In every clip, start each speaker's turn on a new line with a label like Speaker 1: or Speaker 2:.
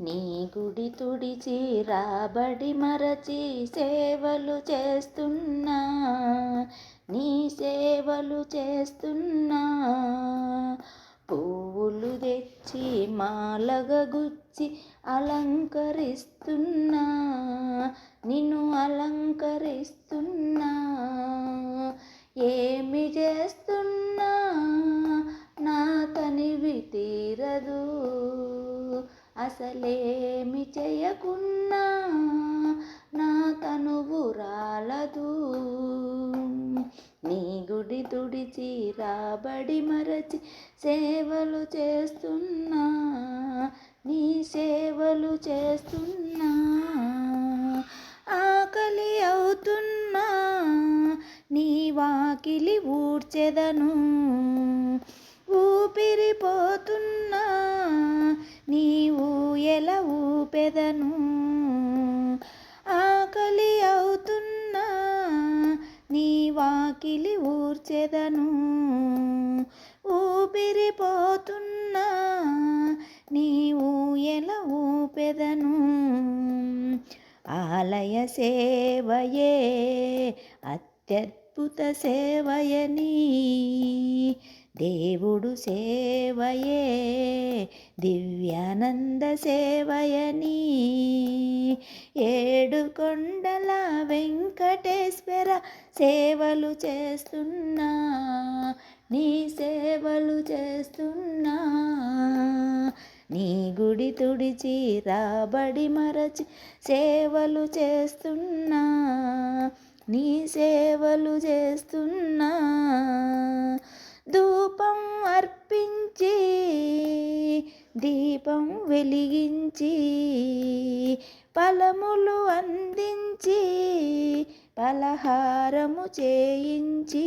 Speaker 1: నీ గుడి తుడిచి రాబడి మరచి సేవలు చేస్తున్నా. నీ సేవలు చేస్తున్నా. పువ్వులు తెచ్చి మాలగగుచ్చి అలంకరిస్తున్నా. నిన్ను అలంకరిస్తున్నా. ఏమి చేస్తు అసలేమి చేయకున్నా నా తనువు రాలదు. నీ గుడి తుడిచి రాబడి మరచి సేవలు చేస్తున్నా నీ సేవలు చేస్తున్నా. ఆకలి అవుతున్నా నీ వాకిలి ఊడ్చెదను. ఊపిరిపోతున్నా ఊపెదను ఆకలి అవుతున్నా నీ వాకిలి ఊర్చెదను ఊపిరిపోతున్నా నీ ఎలా ఊపెదను ఆలయ సేవయే అత్యద్భుత సేవయని దేవుడు సేవయే దివ్యానంద సేవయని ఏడు కొండల వెంకటేశ్వర సేవలు చేస్తున్నా నీ సేవలు చేస్తున్నా. నీ గుడి తుడిచి రాబడి మరచి సేవలు చేస్తున్నా నీ సేవలు చేస్తున్నా. దీపం వెలిగించి ఫలములు అందించి పలహారము చేయించి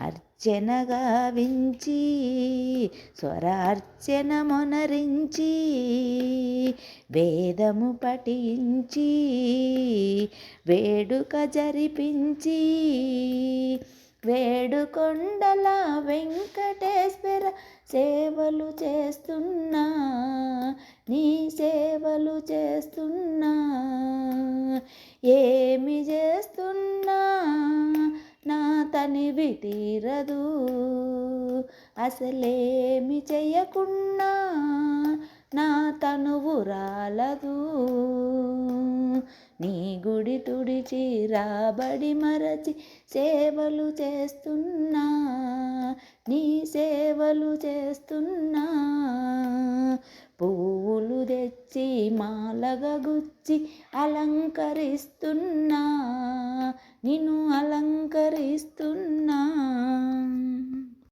Speaker 1: అర్చన గావించి స్వరార్చన మొనరించి వేదము పఠించి వేడుక జరిపించి వేడుకొండల వెంకటేశ్వర సేవలు చేస్తున్నా నీ సేవలు చేస్తున్నా. ఏమి చేస్తున్నా నా తనివి తీరదు అసలేమి చేయకున్నా నా తనువు రాలదు. నీ గుడి తుడిచి రాబడి మరచి సేవలు చేస్తున్నా. నీ సేవలు చేస్తున్నా. పువ్వులు తెచ్చి మాలగా గుచ్చి అలంకరిస్తున్నా. నిన్ను అలంకరిస్తున్నా.